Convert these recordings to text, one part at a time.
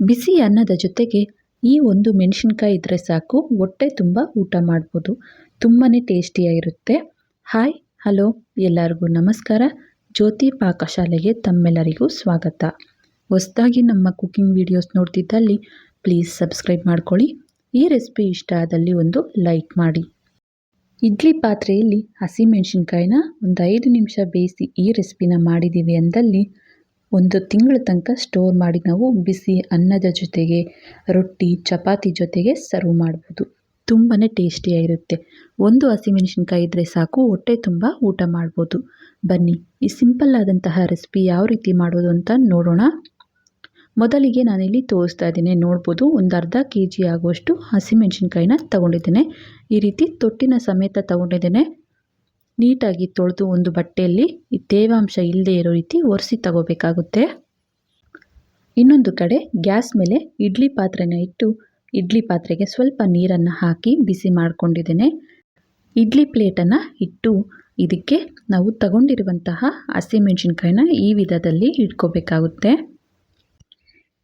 ಬಿಸಿ ಅನ್ನದ ಜೊತೆಗೆ ಈ ಒಂದು ಮೆಣಸಿನ್ಕಾಯಿ ಇದ್ದರೆ ಸಾಕು. ಹೊಟ್ಟೆ ತುಂಬ ಊಟ ಮಾಡ್ಬೋದು. ತುಂಬಾ ಟೇಸ್ಟಿಯಾಗಿರುತ್ತೆ. ಹಾಯ್, ಹಲೋ, ಎಲ್ಲರಿಗೂ ನಮಸ್ಕಾರ. ಜ್ಯೋತಿ ಪಾಕಶಾಲೆಗೆ ತಮ್ಮೆಲ್ಲರಿಗೂ ಸ್ವಾಗತ. ಹೊಸದಾಗಿ ನಮ್ಮ ಕುಕ್ಕಿಂಗ್ ವಿಡಿಯೋಸ್ ನೋಡ್ತಿದ್ದಲ್ಲಿ ಪ್ಲೀಸ್ ಸಬ್ಸ್ಕ್ರೈಬ್ ಮಾಡ್ಕೊಳ್ಳಿ. ಈ ರೆಸಿಪಿ ಇಷ್ಟ ಆದಲ್ಲಿ ಒಂದು ಲೈಕ್ ಮಾಡಿ. ಇಡ್ಲಿ ಪಾತ್ರೆಯಲ್ಲಿ ಹಸಿಮೆಣಸಿನ್ಕಾಯಿನ ಒಂದು ಐದು ನಿಮಿಷ ಬೇಯಿಸಿ ಈ ರೆಸಿಪಿನ ಮಾಡಿದ್ದೀವಿ ಅಂದಲ್ಲಿ ಒಂದು ತಿಂಗಳ ತನಕ ಸ್ಟೋರ್ ಮಾಡಿ ನಾವು ಬಿಸಿ ಅನ್ನದ ಜೊತೆಗೆ, ರೊಟ್ಟಿ, ಚಪಾತಿ ಜೊತೆಗೆ ಸರ್ವ್ ಮಾಡ್ಬೋದು. ತುಂಬಾ ಟೇಸ್ಟಿಯಾಗಿರುತ್ತೆ ಒಂದು ಹಸಿಮೆಣಸಿನ್ಕಾಯಿ ಇದ್ದರೆ ಸಾಕು, ಹೊಟ್ಟೆ ತುಂಬ ಊಟ ಮಾಡ್ಬೋದು. ಬನ್ನಿ, ಈ ಸಿಂಪಲ್ ಆದಂತಹ ರೆಸಿಪಿ ಯಾವ ರೀತಿ ಮಾಡೋದು ಅಂತ ನೋಡೋಣ. ಮೊದಲಿಗೆ ನಾನಿಲ್ಲಿ ತೋರಿಸ್ತಾ ಇದ್ದೀನಿ, ನೋಡ್ಬೋದು, ಒಂದು ಅರ್ಧ ಕೆ ಜಿ ಆಗುವಷ್ಟು ಹಸಿಮೆಣಸಿನ್ಕಾಯಿನ ತಗೊಂಡಿದ್ದೇನೆ. ಈ ರೀತಿ ತೊಟ್ಟಿನ ಸಮೇತ ತಗೊಂಡಿದ್ದೇನೆ. ನೀಟಾಗಿ ತೊಳೆದು ಒಂದು ಬಟ್ಟೆಯಲ್ಲಿ ತೇವಾಂಶ ಇಲ್ಲದೆ ಇರೋ ರೀತಿ ಒರೆಸಿ ತಗೋಬೇಕಾಗುತ್ತೆ. ಇನ್ನೊಂದು ಕಡೆ ಗ್ಯಾಸ್ ಮೇಲೆ ಇಡ್ಲಿ ಪಾತ್ರೆನ ಇಟ್ಟು ಇಡ್ಲಿ ಪಾತ್ರೆಗೆ ಸ್ವಲ್ಪ ನೀರನ್ನು ಹಾಕಿ ಬಿಸಿ ಮಾಡಿಕೊಂಡಿದ್ದೇನೆ. ಇಡ್ಲಿ ಪ್ಲೇಟನ್ನು ಇಟ್ಟು ಇದಕ್ಕೆ ನಾವು ತಗೊಂಡಿರುವಂತಹ ಹಸಿಮೆಣಸಿನ್ಕಾಯಿನ ಈ ವಿಧದಲ್ಲಿ ಇಟ್ಕೋಬೇಕಾಗುತ್ತೆ.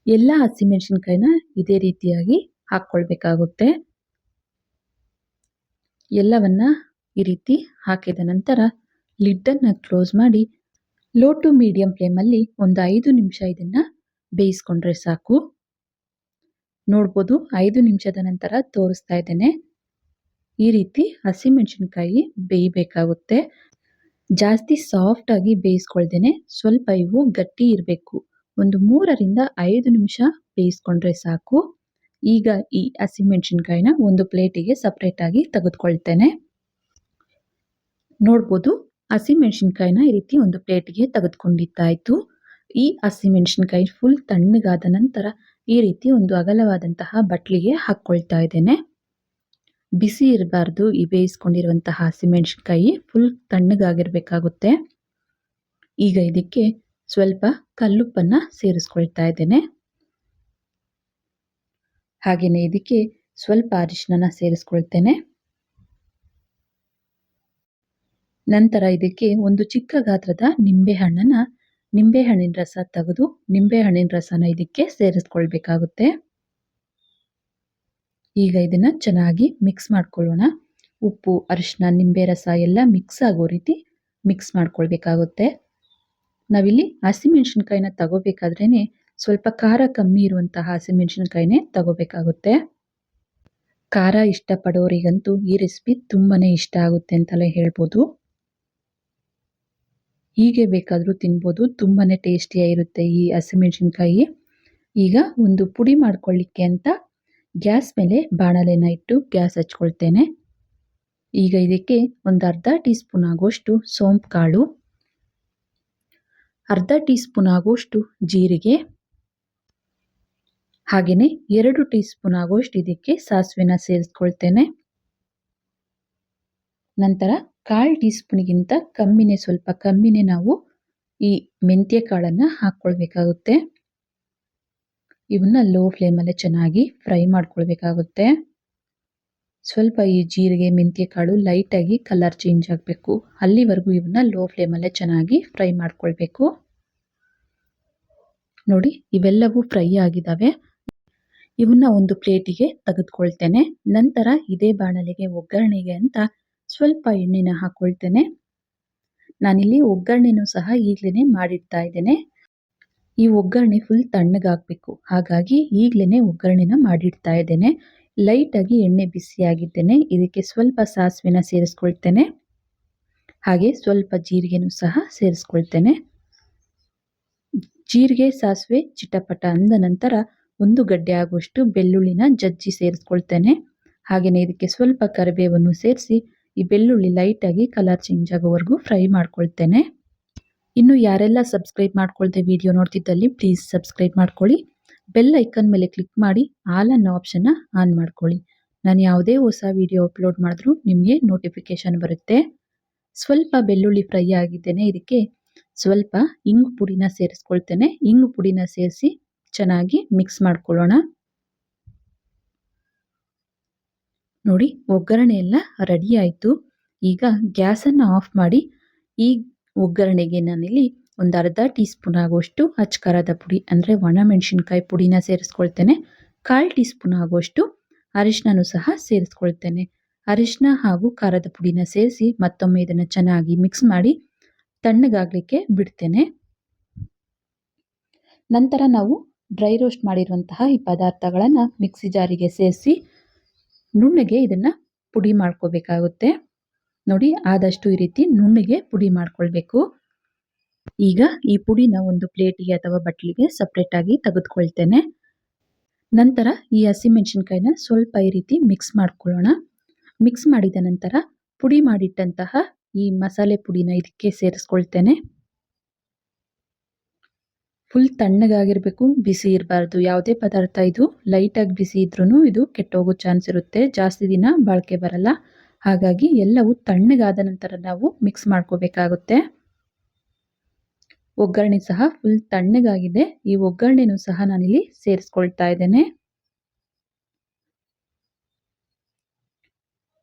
ಎಲ್ಲ ಹಸಿಮೆಣಸಿನ್ಕಾಯಿನ ಇದೇ ರೀತಿಯಾಗಿ ಹಾಕ್ಕೊಳ್ಬೇಕಾಗುತ್ತೆ. ಎಲ್ಲವನ್ನ ಈ ರೀತಿ ಹಾಕಿದ ನಂತರ ಲಿಡ್ಡನ್ನು ಕ್ಲೋಸ್ ಮಾಡಿ ಲೋ ಟು ಮೀಡಿಯಂ ಫ್ಲೇಮಲ್ಲಿ ಒಂದು ಐದು ನಿಮಿಷ ಇದನ್ನು ಬೇಯಿಸ್ಕೊಂಡ್ರೆ ಸಾಕು. ನೋಡ್ಬೋದು ಐದು ನಿಮಿಷದ ನಂತರ ತೋರಿಸ್ತಾ ಇದ್ದೇನೆ. ಈ ರೀತಿ ಹಸಿಮೆಣಸಿನ್ಕಾಯಿ ಬೇಯಬೇಕಾಗುತ್ತೆ. ಜಾಸ್ತಿ ಸಾಫ್ಟಾಗಿ ಬೇಯಿಸ್ಕೊಳ್ದೇನೆ ಸ್ವಲ್ಪ ಇವು ಗಟ್ಟಿ ಇರಬೇಕು. ಒಂದು ಮೂರರಿಂದ ಐದು ನಿಮಿಷ ಬೇಯಿಸ್ಕೊಂಡ್ರೆ ಸಾಕು. ಈಗ ಈ ಹಸಿಮೆಣಸಿನ್ಕಾಯಿನ ಒಂದು ಪ್ಲೇಟಿಗೆ ಸಪ್ರೇಟಾಗಿ ತೆಗೆದುಕೊಳ್ತೇನೆ. ನೋಡ್ಬೋದು. ಹಸಿಮೆಣಸಿನ್ಕಾಯಿನ ಈ ರೀತಿ ಒಂದು ಪ್ಲೇಟ್ಗೆ ತೆಗೆದುಕೊಂಡಿದ್ದಾಯಿತು. ಈ ಹಸಿಮೆಣಸಿನ್ಕಾಯಿ ಫುಲ್ ತಣ್ಣಗಾದ ನಂತರ ಈ ರೀತಿ ಒಂದು ಅಗಲವಾದಂತಹ ಬಟ್ಲಿಗೆ ಹಾಕ್ಕೊಳ್ತಾ ಇದ್ದೇನೆ. ಬಿಸಿ ಇರಬಾರ್ದು, ಈ ಬೇಯಿಸ್ಕೊಂಡಿರುವಂತಹ ಹಸಿಮೆಣಸಿನ್ಕಾಯಿ ಫುಲ್ ತಣ್ಣಗಾಗಿರ್ಬೇಕಾಗುತ್ತೆ. ಈಗ ಇದಕ್ಕೆ ಸ್ವಲ್ಪ ಕಲ್ಲುಪ್ಪನ್ನು ಸೇರಿಸ್ಕೊಳ್ತಾ ಇದ್ದೇನೆ. ಹಾಗೆಯೇ ಇದಕ್ಕೆ ಸ್ವಲ್ಪ ಅರಿಶಿನ ಸೇರಿಸ್ಕೊಳ್ತೇನೆ. ನಂತರ ಇದಕ್ಕೆ ಒಂದು ಚಿಕ್ಕ ಗಾತ್ರದ ನಿಂಬೆಹಣ್ಣನ್ನು, ನಿಂಬೆಹಣ್ಣಿನ ರಸ ತೆಗೆದು ನಿಂಬೆಹಣ್ಣಿನ ರಸನ ಇದಕ್ಕೆ ಸೇರಿಸ್ಕೊಳ್ಬೇಕಾಗುತ್ತೆ. ಈಗ ಇದನ್ನು ಚೆನ್ನಾಗಿ ಮಿಕ್ಸ್ ಮಾಡ್ಕೊಳ್ಳೋಣ. ಉಪ್ಪು ಅರಿಶಿನ ನಿಂಬೆ ರಸ ಎಲ್ಲ ಮಿಕ್ಸ್ ಆಗೋ ರೀತಿ ಮಿಕ್ಸ್ ಮಾಡ್ಕೊಳ್ಬೇಕಾಗುತ್ತೆ. ನಾವಿಲ್ಲಿ ಹಸಿಮೆಣ್ಸಿನ್ಕಾಯಿನ ತಗೋಬೇಕಾದ್ರೇ ಸ್ವಲ್ಪ ಖಾರ ಕಮ್ಮಿ ಇರುವಂತಹ ಹಸಿಮೆಣ್ಸಿನ್ಕಾಯಿನೇ ತಗೋಬೇಕಾಗುತ್ತೆ. ಖಾರ ಇಷ್ಟಪಡೋರಿಗಂತೂ ಈ ರೆಸಿಪಿ ತುಂಬಾ ಇಷ್ಟ ಆಗುತ್ತೆ ಅಂತಲೇ ಹೇಳ್ಬೋದು. ಹೀಗೆ ಬೇಕಾದರೂ ತಿನ್ಬೋದು. ತುಂಬಾ ಟೇಸ್ಟಿಯಾಗಿರುತ್ತೆ ಈ ಹಸಿಮೆಣ್ಸಿನ್ಕಾಯಿ. ಈಗ ಒಂದು ಪುಡಿ ಮಾಡ್ಕೊಳ್ಳಿಕ್ಕೆ ಅಂತ ಗ್ಯಾಸ್ ಮೇಲೆ ಬಾಣಲೆನ ಇಟ್ಟು ಗ್ಯಾಸ್ ಹಚ್ಕೊಳ್ತೇನೆ. ಈಗ ಇದಕ್ಕೆ ಒಂದು ಅರ್ಧ ಟೀ ಸ್ಪೂನ್ ಆಗೋಷ್ಟು ಸೋಂಪು ಕಾಳು, ಅರ್ಧ ಟೀ ಸ್ಪೂನ್ ಆಗೋಷ್ಟು ಜೀರಿಗೆ, ಹಾಗೆಯೇ ಎರಡು ಟೀ ಸ್ಪೂನ್ ಆಗೋಷ್ಟು ಇದಕ್ಕೆ ಸಾಸಿವೆನ ಸೇರಿಸ್ಕೊಳ್ತೇನೆ. ನಂತರ ಕಾಲು ಟೀ ಸ್ಪೂನ್ಗಿಂತ ಕಮ್ಮಿನೇ ಸ್ವಲ್ಪ ಕಮ್ಮಿನೇ ನಾವು ಈ ಮೆಂತ್ಯ ಕಾಳನ್ನು ಹಾಕ್ಕೊಳ್ಬೇಕಾಗುತ್ತೆ. ಇವನ್ನ ಲೋ ಫ್ಲೇಮಲ್ಲೇ ಚೆನ್ನಾಗಿ ಫ್ರೈ ಮಾಡ್ಕೊಳ್ಬೇಕಾಗುತ್ತೆ. ಸ್ವಲ್ಪ ಈ ಜೀರಿಗೆ, ಮೆಂತ್ಯ ಕಾಳು ಲೈಟಾಗಿ ಕಲರ್ ಚೇಂಜ್ ಆಗಬೇಕು. ಅಲ್ಲಿವರೆಗೂ ಇವನ್ನ ಲೋ ಫ್ಲೇಮಲ್ಲೇ ಚೆನ್ನಾಗಿ ಫ್ರೈ ಮಾಡ್ಕೊಳ್ಬೇಕು. ನೋಡಿ, ಇವೆಲ್ಲವೂ ಫ್ರೈ ಆಗಿದ್ದಾವೆ ಇವನ್ನ ಒಂದು ಪ್ಲೇಟಿಗೆ ತೆಗೆದುಕೊಳ್ತೇನೆ. ನಂತರ ಇದೇ ಬಾಣಲೆಗೆ ಒಗ್ಗರಣೆಗೆ ಅಂತ ಸ್ವಲ್ಪ ಎಣ್ಣೆನ ಹಾಕ್ಕೊಳ್ತೇನೆ ನಾನಿಲ್ಲಿ ಒಗ್ಗರಣೆನೂ ಸಹ ಈಗಲೇ ಮಾಡಿಡ್ತಾ ಇದ್ದೇನೆ. ಈ ಒಗ್ಗರಣೆ ಫುಲ್ ತಣ್ಣಗಾಗಬೇಕು ಹಾಗಾಗಿ ಈಗಲೇ ಒಗ್ಗರಣೆನ ಮಾಡಿಡ್ತಾ ಇದ್ದೇನೆ. ಲೈಟಾಗಿ ಎಣ್ಣೆ ಬಿಸಿಯಾಗಿದ್ದೇನೆ ಇದಕ್ಕೆ ಸ್ವಲ್ಪ ಸಾಸಿವೆನ ಸೇರಿಸ್ಕೊಳ್ತೇನೆ. ಹಾಗೆ ಸ್ವಲ್ಪ ಜೀರಿಗೆನೂ ಸಹ ಸೇರಿಸ್ಕೊಳ್ತೇನೆ. ಜೀರಿಗೆ, ಸಾಸಿವೆ, ಚಿಟಪಟ ಅಂದ ನಂತರ ಒಂದು ಗಡ್ಡೆ ಆಗುವಷ್ಟು ಬೆಳ್ಳುಳ್ಳಿನ ಜಜ್ಜಿ ಸೇರಿಸ್ಕೊಳ್ತೇನೆ. ಹಾಗೆಯೇ ಇದಕ್ಕೆ ಸ್ವಲ್ಪ ಕರಿಬೇವನ್ನು ಸೇರಿಸಿ ಈ ಬೆಳ್ಳುಳ್ಳಿ ಲೈಟಾಗಿ ಕಲರ್ ಚೇಂಜ್ ಆಗೋವರೆಗೂ ಫ್ರೈ ಮಾಡ್ಕೊಳ್ತೇನೆ. ಇನ್ನು ಯಾರೆಲ್ಲ ಸಬ್ಸ್ಕ್ರೈಬ್ ಮಾಡ್ಕೊಳ್ದೆ ವಿಡಿಯೋ ನೋಡ್ತಿದ್ದಲ್ಲಿ ಪ್ಲೀಸ್ ಸಬ್ಸ್ಕ್ರೈಬ್ ಮಾಡ್ಕೊಳ್ಳಿ. ಬೆಲ್ ಐಕನ್ ಮೇಲೆ ಕ್ಲಿಕ್ ಮಾಡಿ ಆಲ್ ಅನ್ನೋ ಆಪ್ಷನ್ನ ಆನ್ ಮಾಡ್ಕೊಳ್ಳಿ. ನಾನು ಯಾವುದೇ ಹೊಸ ವಿಡಿಯೋ ಅಪ್ಲೋಡ್ ಮಾಡಿದ್ರೂ ನಿಮಗೆ ನೋಟಿಫಿಕೇಶನ್ ಬರುತ್ತೆ. ಸ್ವಲ್ಪ ಬೆಳ್ಳುಳ್ಳಿ ಫ್ರೈ ಆಗಿದ್ದೇನೆ ಇದಕ್ಕೆ. ಸ್ವಲ್ಪ ಇಂಗು ಪುಡಿನ ಸೇರಿಸ್ಕೊಳ್ತೇನೆ. ಇಂಗು ಪುಡಿನ ಸೇರಿಸಿ ಚೆನ್ನಾಗಿ ಮಿಕ್ಸ್ ಮಾಡ್ಕೊಳ್ಳೋಣ. ನೋಡಿ, ಒಗ್ಗರಣೆ ಎಲ್ಲ ರೆಡಿ ಆಯಿತು. ಈಗ ಗ್ಯಾಸನ್ನು ಆಫ್ ಮಾಡಿ, ಈ ಒಗ್ಗರಣೆಗೆ ನಾನಿಲ್ಲಿ ಒಂದು ಅರ್ಧ ಟೀ ಸ್ಪೂನ್ ಆಗುವಷ್ಟು ಅಚ್ಚ ಖಾರದ ಪುಡಿ, ಅಂದರೆ ಒಣಮೆಣಸಿನ್ಕಾಯಿ ಪುಡಿನ ಸೇರಿಸ್ಕೊಳ್ತೇನೆ. ಕಾಲು ಟೀ ಸ್ಪೂನ್ ಆಗುವಷ್ಟು ಅರಿಶಿನೂ ಸಹ ಸೇರಿಸ್ಕೊಳ್ತೇನೆ. ಅರಿಶಿನ ಹಾಗೂ ಖಾರದ ಪುಡಿನ ಸೇರಿಸಿ ಮತ್ತೊಮ್ಮೆ ಇದನ್ನು ಚೆನ್ನಾಗಿ ಮಿಕ್ಸ್ ಮಾಡಿ ತಣ್ಣಗಾಗಲಿಕ್ಕೆ ಬಿಡ್ತೇನೆ. ನಂತರ ನಾವು ಡ್ರೈ ರೋಸ್ಟ್ ಮಾಡಿರುವಂತಹ ಈ ಪದಾರ್ಥಗಳನ್ನು ಮಿಕ್ಸಿ ಜಾರಿಗೆ ಸೇರಿಸಿ ನುಣ್ಣಗೆ ಇದನ್ನು ಪುಡಿ ಮಾಡ್ಕೋಬೇಕಾಗುತ್ತೆ. ನೋಡಿ, ಆದಷ್ಟು ಈ ರೀತಿ ನುಣ್ಣಗೆ ಪುಡಿ ಮಾಡ್ಕೊಳ್ಬೇಕು. ಈಗ ಈ ಪುಡಿನ ಒಂದು ಪ್ಲೇಟಿಗೆ ಅಥವಾ ಬಟ್ಲಿಗೆ ಸಪ್ರೇಟಾಗಿ ತೆಗೆದುಕೊಳ್ತೇನೆ. ನಂತರ ಈ ಹಸಿಮೆಣಸಿನ್ಕಾಯಿನ ಸ್ವಲ್ಪ ಈ ರೀತಿ ಮಿಕ್ಸ್ ಮಾಡ್ಕೊಳ್ಳೋಣ. ಮಿಕ್ಸ್ ಮಾಡಿದ ನಂತರ ಪುಡಿ ಮಾಡಿಟ್ಟಂತಹ ಈ ಮಸಾಲೆ ಪುಡಿನ ಇದಕ್ಕೆ ಸೇರಿಸ್ಕೊಳ್ತೇನೆ. ಫುಲ್ ತಣ್ಣಗಾಗಿರಬೇಕು, ಬಿಸಿ ಇರಬಾರ್ದು. ಯಾವುದೇ ಪದಾರ್ಥ ಇದು ಲೈಟಾಗಿ ಬಿಸಿ ಇದ್ರೂ ಇದು ಕೆಟ್ಟೋಗೋ ಚಾನ್ಸ್ ಇರುತ್ತೆ. ಜಾಸ್ತಿ ದಿನ ಬಾಳಿಕೆ ಬರಲ್ಲ. ಹಾಗಾಗಿ ಎಲ್ಲವೂ ತಣ್ಣಗಾದ ನಂತರ ನಾವು ಮಿಕ್ಸ್ ಮಾಡ್ಕೋಬೇಕಾಗುತ್ತೆ. ಒಗ್ಗರಣೆ ಸಹ ಫುಲ್ ತಣ್ಣಗಾಗಿದೆ. ಈ ಒಗ್ಗರಣೆನೂ ಸಹ ನಾನಿಲ್ಲಿ ಸೇರಿಸ್ಕೊಳ್ತಾ ಇದ್ದೇನೆ.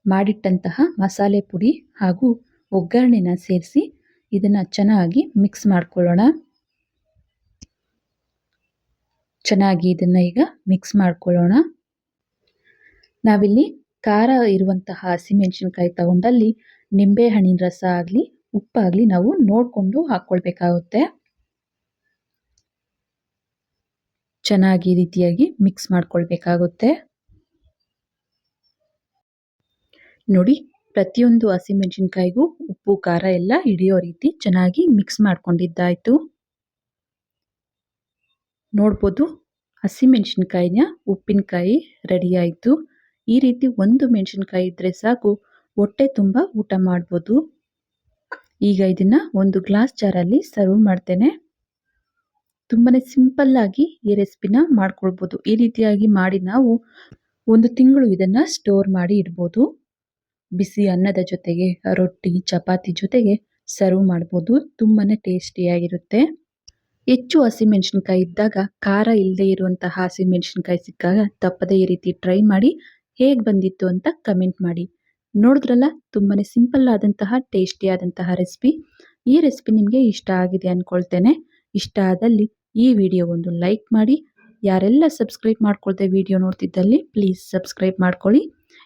ಮಾಡಿಟ್ಟಂತಹ ಮಸಾಲೆ ಪುಡಿ ಹಾಗೂ ಒಗ್ಗರಣೆನ ಸೇರಿಸಿ ಇದನ್ನು ಚೆನ್ನಾಗಿ ಮಿಕ್ಸ್ ಮಾಡ್ಕೊಳ್ಳೋಣ. ಚೆನ್ನಾಗಿ ಇದನ್ನು ಈಗ ಮಿಕ್ಸ್ ಮಾಡ್ಕೊಳ್ಳೋಣ. ನಾವಿಲ್ಲಿ ಖಾರ ಇರುವಂತಹ ಹಸಿಮೆಣಸಿನ್ಕಾಯಿ ತಗೊಂಡಲ್ಲಿ ನಿಂಬೆ ಹಣ್ಣಿನ ರಸ ಆಗಲಿ, ಉಪ್ಪಾಗಲಿ ನಾವು ನೋಡಿಕೊಂಡು ಹಾಕ್ಕೊಳ್ಬೇಕಾಗುತ್ತೆ ಚೆನ್ನಾಗಿ ರೀತಿಯಾಗಿ ಮಿಕ್ಸ್ ಮಾಡ್ಕೊಳ್ಬೇಕಾಗುತ್ತೆ. ನೋಡಿ, ಪ್ರತಿಯೊಂದು ಹಸಿಮೆಣಸಿನ್ಕಾಯಿಗೂ ಉಪ್ಪು, ಖಾರ ಎಲ್ಲ ಹಿಡಿಯೋ ರೀತಿ ಚೆನ್ನಾಗಿ ಮಿಕ್ಸ್ ಮಾಡ್ಕೊಂಡಿದ್ದಾಯಿತು. ನೋಡ್ಬೋದು. ಹಸಿಮೆಣಸಿನ್ಕಾಯಿನ ಉಪ್ಪಿನಕಾಯಿ ರೆಡಿ ಆಯಿತು. ಈ ರೀತಿ ಒಂದು ಮೆಣಸಿನ್ಕಾಯಿ ಇದ್ದರೆ ಸಾಕು. ಹೊಟ್ಟೆ ತುಂಬ ಊಟ ಮಾಡ್ಬೋದು. ಈಗ ಇದನ್ನು ಒಂದು ಗ್ಲಾಸ್ ಜಾರಲ್ಲಿ ಸರ್ವ್ ಮಾಡ್ತೇನೆ. ತುಂಬಾ ಸಿಂಪಲ್ಲಾಗಿ ಈ ರೆಸಿಪಿನ ಮಾಡ್ಕೊಳ್ಬೋದು. ಈ ರೀತಿಯಾಗಿ ಮಾಡಿ ನಾವು ಒಂದು ತಿಂಗಳು ಇದನ್ನು ಸ್ಟೋರ್ ಮಾಡಿ ಇಡ್ಬೋದು. ಬಿಸಿ ಅನ್ನದ ಜೊತೆಗೆ, ರೊಟ್ಟಿ, ಚಪಾತಿ ಜೊತೆಗೆ ಸರ್ವ್ ಮಾಡ್ಬೋದು. ತುಂಬಾ ಟೇಸ್ಟಿಯಾಗಿರುತ್ತೆ ಹೆಚ್ಚು ಹಸಿಮೆಣಸಿನ್ಕಾಯಿ ಇದ್ದಾಗ ಖಾರ ಇಲ್ಲದೆ ಇರುವಂತಹ ಹಸಿಮೆಣಸಿನ್ಕಾಯಿ ಸಿಕ್ಕಾಗ ತಪ್ಪದೇ ಈ ರೀತಿ ಟ್ರೈ ಮಾಡಿ ಹೇಗೆ ಬಂದಿತ್ತು ಅಂತ ಕಮೆಂಟ್ ಮಾಡಿ. ನೋಡಿದ್ರಲ್ಲ ತುಂಬಾ ಸಿಂಪಲ್ ಆದಂತಹ ಟೇಸ್ಟಿ ಆದಂತಹ ರೆಸಿಪಿ ಈ ರೆಸಿಪಿ ನಿಮಗೆ ಇಷ್ಟ ಆಗಿದೆ ಅಂದ್ಕೊಳ್ತೇನೆ ಇಷ್ಟ ಆದಲ್ಲಿ ಈ ವಿಡಿಯೋ ಒಂದು ಲೈಕ್ ಮಾಡಿ. ಯಾರೆಲ್ಲ ಸಬ್ಸ್ಕ್ರೈಬ್ ಮಾಡ್ಕೊಳ್ದೆ ವಿಡಿಯೋ ನೋಡ್ತಿದ್ದಲ್ಲಿ ಪ್ಲೀಸ್ ಸಬ್ಸ್ಕ್ರೈಬ್ ಮಾಡ್ಕೊಳ್ಳಿ.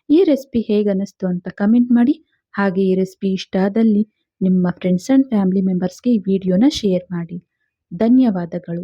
ಈ ರೆಸಿಪಿ ಹೇಗೆ ಅನ್ನಿಸ್ತು ಅಂತ ಕಮೆಂಟ್ ಮಾಡಿ. ಹಾಗೆ ಈ ರೆಸಿಪಿ ಇಷ್ಟ ಆದಲ್ಲಿ ನಿಮ್ಮ ಫ್ರೆಂಡ್ಸ್ ಆ್ಯಂಡ್ ಫ್ಯಾಮಿಲಿ ಮೆಂಬರ್ಸ್ಗೆ ಈ ವಿಡಿಯೋನ ಶೇರ್ ಮಾಡಿ. ಧನ್ಯವಾದಗಳು.